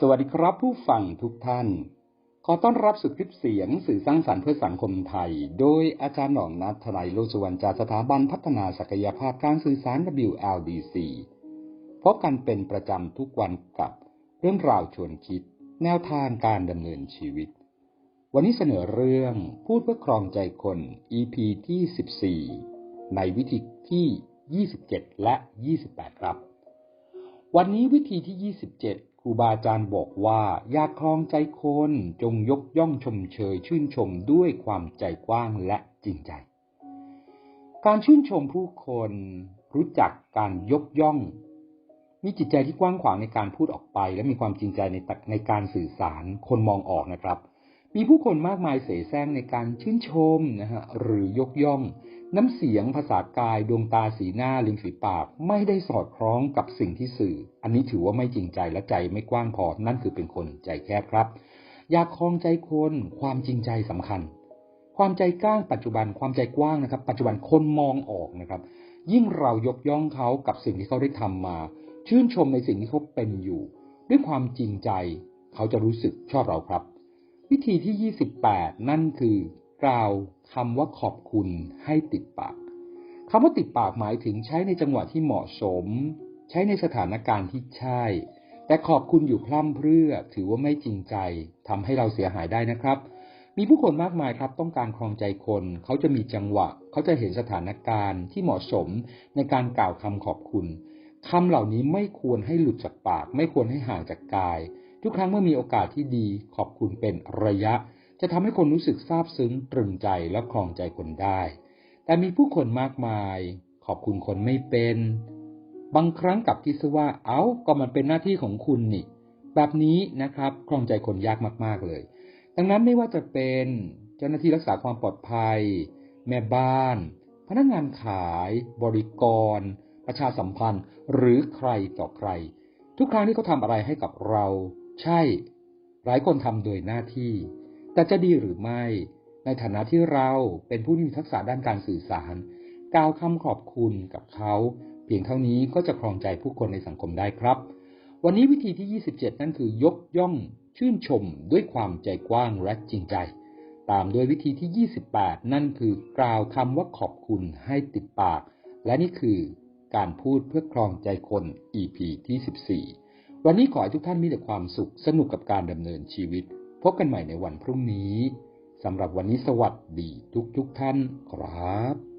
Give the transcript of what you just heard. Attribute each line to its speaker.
Speaker 1: สวัสดีครับผู้ฟังทุกท่าน ขอต้อนรับสู่คลิปเสียงสื่อสร้างสรรค์เพื่อสังคมไทย โดยอาจารย์หน่องนัทนายโลสุวรรณจากสถาบันพัฒนาศักยภาพการสื่อสาร WLDC พบกันเป็นประจำทุกวันกับเรื่องราวชวนคิด แนวทางการดำเนินชีวิต วันนี้เสนอเรื่องพูดเพื่อครองใจคน EP ที่ 14 ในวิธีที่ 27 และ 28 ครับ วันนี้วิธีที่ 27 รูบาอาจารย์บอกว่า อยากครองใจคนจงยกย่องชมเชย ชื่นชมด้วยความใจกว้างและจริงใจ การชื่นชมผู้คนรู้จักการยกย่อง มีจิตใจที่กว้างขวางในการพูดออกไป และมีความจริงใจในในการสื่อสารคนมองออกนะครับ มีผู้คนมากมายเสแสร้งในการชื่นชมนะฮะหรือยกย่อง น้ำเสียงภาษากายดวงตาสีหน้าริมฝีปากไม่ได้สอดคล้องกับสิ่งที่สื่อ อันนี้ถือว่าไม่จริงใจและใจไม่กว้างพอนั่นคือเป็นคนใจแคบครับ อยากคลองใจคนความจริงใจสำคัญ ความใจกว้างปัจจุบันความใจกว้างนะครับ ปัจจุบันคนมองออกนะครับ ยิ่งเรายกย่องเขากับสิ่งที่เขาได้ทำมา ชื่นชมในสิ่งที่เขาเป็นอยู่ ด้วยความจริงใจ เขาจะรู้สึกชอบเราครับ วิธีที่ 28 นั่นคือ กล่าวคำว่าขอบคุณให้ติดปากคำว่าติดปากหมายถึงใช้ในจังหวะที่เหมาะสม ใช้ในสถานการณ์ที่ใช่ แต่ขอบคุณอยู่พร่ำเพรื่อ ถือว่าไม่จริงใจทำให้เราเสียหายได้นะครับ มีผู้คนมากมายครับ ต้องการครองใจคน เขาจะมีจังหวะ เขาจะเห็นสถานการณ์ที่เหมาะสมในการกล่าวคำขอบคุณคำเหล่านี้ไม่ควรให้หลุดจากปาก ไม่ควรให้ห่างจากกาย ทุกครั้งเมื่อมีโอกาสที่ดีขอบคุณเป็นระยะ จะทำให้คนรู้สึกซาบซึ้งตรึงใจและครองใจคนได้ แต่มีผู้คนมากมาย ขอบคุณคนไม่เป็น บางครั้งกับคิดซว่าเอา้าก็มันเป็นหน้าที่ของคุณนี่ แบบนี้นะครับครองใจคนยากมากๆเลย ดังนั้นไม่ว่าจะเป็นเจ้าหน้าที่รักษาความปลอดภัย แม่บ้าน พนักงานขาย บริกร ประชาสัมพันธ์ หรือใครต่อใคร ทุกครั้งที่เขาทำอะไรให้กับเรา ใช่ หลายคนทำโดยหน้าที่ แต่จะดีหรือไม่ ในฐานะที่เราเป็นผู้ที่มีทักษะด้านการสื่อสาร กล่าวคำขอบคุณกับเขา เพียงเท่านี้ก็จะครองใจผู้คนในสังคมได้ครับ วันนี้วิธีที่ 27 นั่นคือยกย่องชื่นชมด้วยความใจกว้างและจริงใจ ตามด้วยวิธีที่ 28 นั่นคือกล่าวคำว่าขอบคุณให้ติดปาก และนี่คือการพูดเพื่อครองใจคน EP ที่ 14 วันนี้ขอให้ทุกท่านมีแต่ความสุขสนุกกับการดำเนินชีวิต บกันใหม่ในวันพรุ่งนี้สำหรับวันนี้สวัสดีทุกทุกท่านครับ